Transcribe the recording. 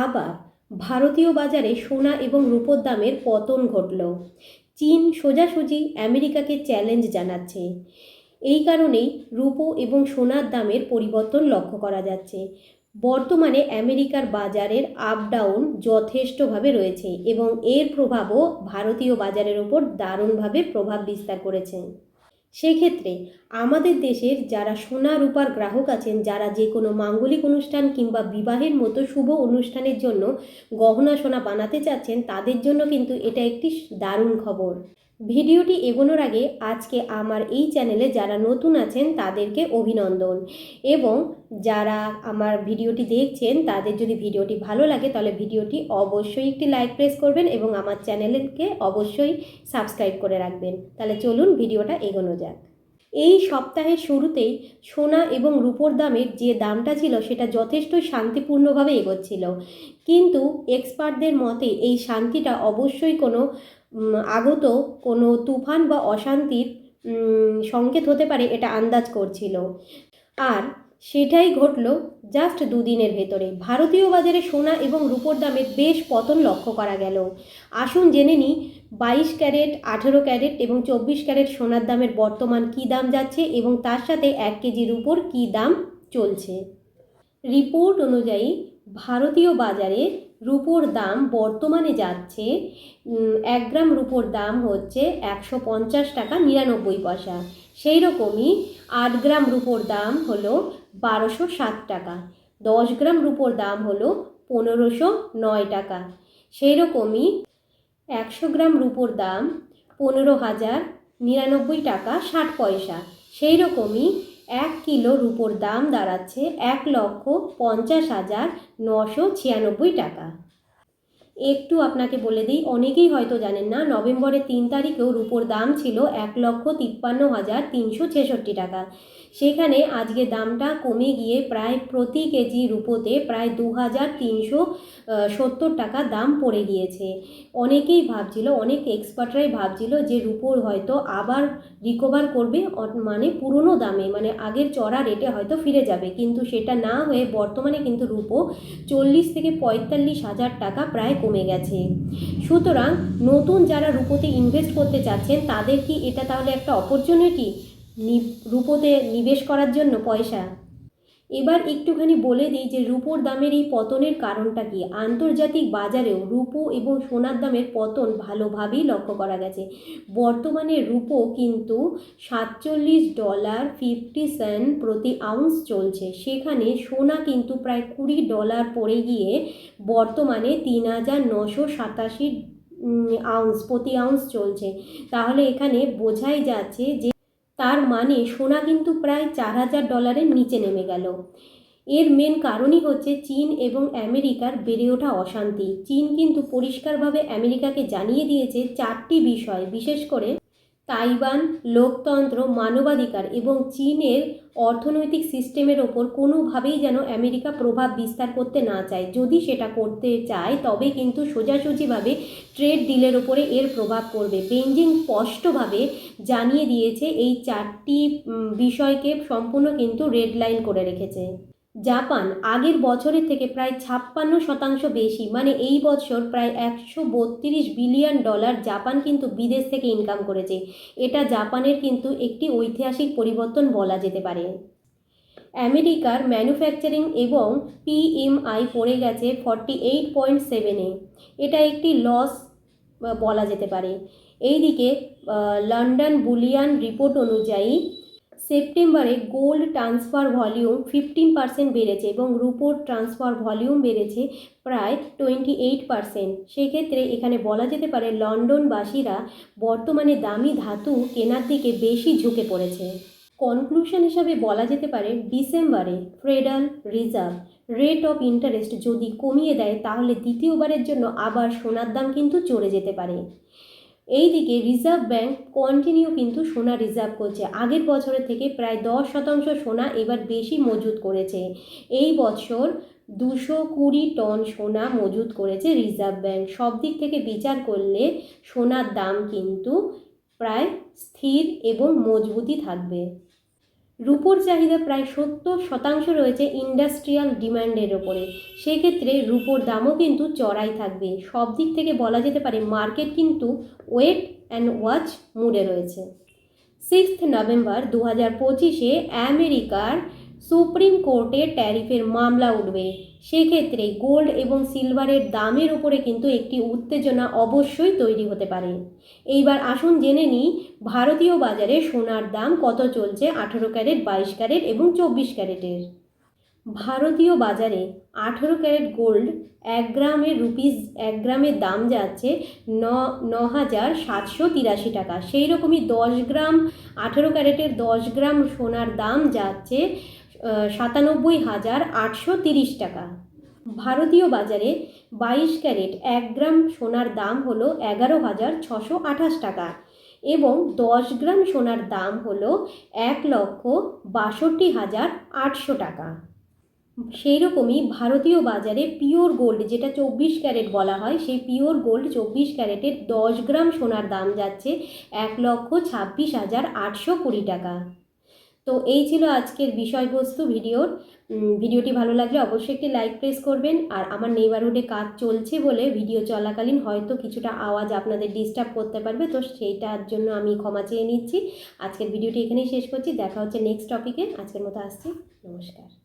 আবার ভারতীয় বাজারে সোনা এবং রূপোর দামের পতন ঘটল। চীন সোজাসুজি আমেরিকাকে চ্যালেঞ্জ জানাচ্ছে। এই কারণেই রূপো এবং সোনার দামের পরিবর্তন লক্ষ্য করা যাচ্ছে। বর্তমানে আমেরিকার বাজারের আপ ডাউন যথেষ্টভাবে রয়েছে এবং এর প্রভাবও ভারতীয় বাজারের ওপর দারুণভাবে প্রভাব বিস্তার করেছে। সেক্ষেত্রে আমাদের দেশের যারা সোনা রূপার গ্রাহক আছেন, যারা যে কোনো মাঙ্গলিক অনুষ্ঠান কিংবা বিবাহের মতো শুভ অনুষ্ঠানের জন্য গহনা সোনা বানাতে চাচ্ছেন, তাদের জন্য কিন্তু এটা একটি দারুণ খবর। ভিডিওটি এগোনোর আগে আজকে আমার এই চ্যানেলে যারা নতুন আছেন তাদেরকে অভিনন্দন। এবং যারা আমার ভিডিওটি দেখছেন, তাদের যদি ভিডিওটি ভালো লাগে তাহলে ভিডিওটি অবশ্যই একটি লাইক প্রেস করবেন এবং আমার চ্যানেলকে অবশ্যই সাবস্ক্রাইব করে রাখবেন। তাহলে চলুন ভিডিওটা এগোনো যাক। এই সপ্তাহের শুরুতেই সোনা এবং রূপোর দামের যে দামটা ছিল সেটা যথেষ্ট শান্তিপূর্ণভাবে এগোচ্ছিল। কিন্তু এক্সপার্টদের মতে এই শান্তিটা অবশ্যই কোনো আগত কোনো তুফান বা অশান্তির সংকেত হতে পারে এটা আন্দাজ করছিল। আর সেটাই ঘটল জাস্ট দুদিনের ভেতরে। ভারতীয় বাজারে সোনা এবং রূপোর দামের বেশ পতন লক্ষ্য করা গেল। আসুন জেনে নিই, বাইশ ক্যারেট, আঠেরো ক্যারেট এবং চব্বিশ ক্যারেট সোনার দামের বর্তমান কী দাম যাচ্ছে এবং তার সাথে এক কেজি রূপোর কী দাম চলছে? রিপোর্ট অনুযায়ী ভারতীয় বাজারে রূপোর দাম বর্তমানে যাচ্ছে এক গ্রাম রূপোর দাম হচ্ছে একশো পঞ্চাশ টাকা নিরানব্বই পয়সা। সেই রকমই আট গ্রাম রূপোর দাম হলো বারোশো সাত টাকা। দশ গ্রাম রূপোর দাম হলো পনেরোশো নয় টাকা। সেই রকমই একশো গ্রাম রূপোর দাম পনেরো হাজার নিরানব্বই টাকা ষাট পয়সা। সেই রকমই এক কিলো রুপোর দাম দাঁড়াচ্ছে এক লক্ষ পঞ্চাশ হাজার নশো ছিয়ানব্বই টাকা। একটু আপনাকে বলে দিই, অনেকেই হয়তো জানেন না, নভেম্বরের তিন তারিখেও রুপোর দাম ছিল এক লক্ষ তিপ্পান্ন হাজার তিনশো ছেষট্টি টাকা। সেখানে আজকে দামটা কমে গিয়ে প্রায় প্রতি কেজি রূপোতে প্রায় দু হাজার তিনশো সত্তর টাকা দাম পড়ে গিয়েছে। অনেকেই ভাবছিল, অনেক এক্সপার্টরাই ভাবছিল যে রূপোর হয়তো আবার রিকভার করবে মানে পুরনো দামে মানে আগের চড়া রেটে হয়তো ফিরে যাবে। কিন্তু সেটা না হয়ে বর্তমানে কিন্তু রূপো চল্লিশ থেকে পঁয়তাল্লিশ হাজার টাকা প্রায় কমে গেছে। সুতরাং নতুন যারা রূপোতে ইনভেস্ট করতে চাচ্ছেন, তাদের কি এটা তাহলে একটা অপরচুনিটি রূপোতে নিবেশ করার জন্য পয়সা। এবার একটুখানি বলে দিই যে রূপোর দামের এই পতনের কারণটা কি? আন্তর্জাতিক বাজারেও রূপো এবং সোনার দামের পতন ভালোভাবেই লক্ষ্য করা গেছে। বর্তমানে রূপো কিন্তু সাতচল্লিশ ডলার ফিফটি সেন্ট প্রতি আউন্স চলছে। সেখানে সোনা কিন্তু প্রায় কুড়ি ডলার পড়ে গিয়ে বর্তমানে তিন হাজার নশো সাতাশি আউন্স, প্রতি আউন্স চলছে। তাহলে এখানে বোঝাই যাচ্ছে যে তার মানে সোনা কিন্তু প্রায় চার হাজার ডলারের নিচে নেমে গেল। এর মেন কারণই হচ্ছে চীন এবং আমেরিকার বেড়ে ওঠা অশান্তি। চীন কিন্তু পরিষ্কারভাবে আমেরিকাকে জানিয়ে দিয়েছে চারটি বিষয়, বিশেষ করে তাইওয়ান লোকতন্ত্র, মানবাধিকার এবং চীনের অর্থনৈতিক সিস্টেমের ওপর কোনোভাবেই যেন আমেরিকা প্রভাব বিস্তার করতে না চায়। যদি সেটা করতে চায়, তবে কিন্তু সোজাসুজিভাবে ট্রেড ডিলের ওপরে এর প্রভাব পড়বে। বেঞ্জিং স্পষ্টভাবে জানিয়ে দিয়েছে, এই চারটি বিষয়কে সম্পূর্ণ কিন্তু রেড লাইন করে রেখেছে। জাপান আগের বছরের থেকে প্রায় ছাপ্পান্ন শতাংশ বেশি মানে এই বছর প্রায় একশো বত্রিশ বিলিয়ন ডলার জাপান কিন্তু বিদেশ থেকে ইনকাম করেছে। এটা জাপানের কিন্তু একটি ঐতিহাসিক পরিবর্তন বলা যেতে পারে। আমেরিকার ম্যানুফ্যাকচারিং এবং পিএমআই পড়ে গেছে ফর্টি এইট পয়েন্ট সেভেনে এটা একটি লস বলা যেতে পারে। এইদিকে লন্ডন বুলিয়ান রিপোর্ট অনুযায়ী সেপ্টেম্বরে gold transfer volume fifteen percent বেড়েছে এবং রুপোর ট্রান্সফার ভলিউম বেড়েছে প্রায় টোয়েন্টি এইট পার্সেন্ট। সেক্ষেত্রে এখানে বলা যেতে পারে লন্ডনবাসীরা বর্তমানে দামি ধাতু কেনার দিকে বেশি ঝুঁকে পড়েছে। কনক্লুশন হিসাবে বলা যেতে পারে ডিসেম্বরে federal reserve rate of interest যদি কমিয়ে দেয় তাহলে দ্বিতীয়বারের জন্য আবার সোনার দাম কিন্তু চড়ে যেতে পারে। এইদিকে রিজার্ভ ব্যাংক কন্টিনিউ কিন্তু সোনা রিজার্ভ করছে। আগের বছরের থেকে প্রায় দশ শতাংশ সোনা এবার বেশি মজুত করেছে। এই বছর দুশো কুড়ি টন সোনা মজুত করেছে রিজার্ভ ব্যাংক। সব দিক থেকে বিচার করলে সোনার দাম কিন্তু প্রায় স্থির এবং মজবুতই থাকবে। রুপোর চাহিদা প্রায় সত্তর শতাংশ রয়েছে ইন্ডাস্ট্রিয়াল ডিমান্ডের ওপরে। সেক্ষেত্রে রুপোর দামও কিন্তু চড়াই থাকবে। সব দিক থেকে বলা যেতে পারে মার্কেট কিন্তু ওয়েট অ্যান্ড ওয়াচ মুডে রয়েছে। সিক্সথ নভেম্বর দু হাজার পঁচিশে আমেরিকার সুপ্রিম কোর্টে ট্যারিফের মামলা উঠবে। সেক্ষেত্রে গোল্ড এবং সিলভারের দামের উপরে কিন্তু একটি উত্তেজনা অবশ্যই তৈরি হতে পারে। এইবার আসুন জেনে নিই, ভারতীয় বাজারে সোনার দাম কত চলছে আঠেরো ক্যারেট, বাইশ ক্যারেট এবং চব্বিশ ক্যারেটের? ভারতীয় বাজারে আঠেরো ক্যারেট গোল্ড, এক গ্রামের রুপিস, এক গ্রামের দাম যাচ্ছে ন ন হাজার সাতশো তিরাশি টাকা। সেই রকমই দশ গ্রাম, আঠেরো ক্যারেটের দশ গ্রাম সোনার দাম যাচ্ছে সাতানব্বই হাজার আটশো তিরিশ টাকা। ভারতীয় বাজারে বাইশ ক্যারেট এক গ্রাম সোনার দাম হলো এগারো হাজার ছশো আঠাশ টাকা এবং দশ গ্রাম সোনার দাম হলো এক লক্ষ বাষট্টি হাজার আটশো টাকা। সেই রকমই ভারতীয় বাজারে পিওর গোল্ড যেটা চব্বিশ ক্যারেট বলা হয়, সেই পিওর গোল্ড চব্বিশ ক্যারেটের দশ গ্রাম সোনার দাম যাচ্ছে এক লক্ষ ছাব্বিশ হাজার আটশো কুড়ি টাকা। তো এই ছিল আজকের বিষয়বস্তু ভিডিওর। ভিডিওটি ভালো লাগলে অবশ্যই একটি লাইক প্রেস করবেন। আর আমার নেইবারহুডে কাজ চলছে বলে ভিডিও চলাকালীন হয়তো কিছুটা আওয়াজ আপনাদের ডিস্টার্ব করতে পারবে, তো সেইটার জন্য আমি ক্ষমা চেয়ে নিচ্ছি। আজকের ভিডিওটি এখানেই শেষ করছি। দেখা হচ্ছে নেক্সট টপিকে আজকের মতো আসছি। নমস্কার।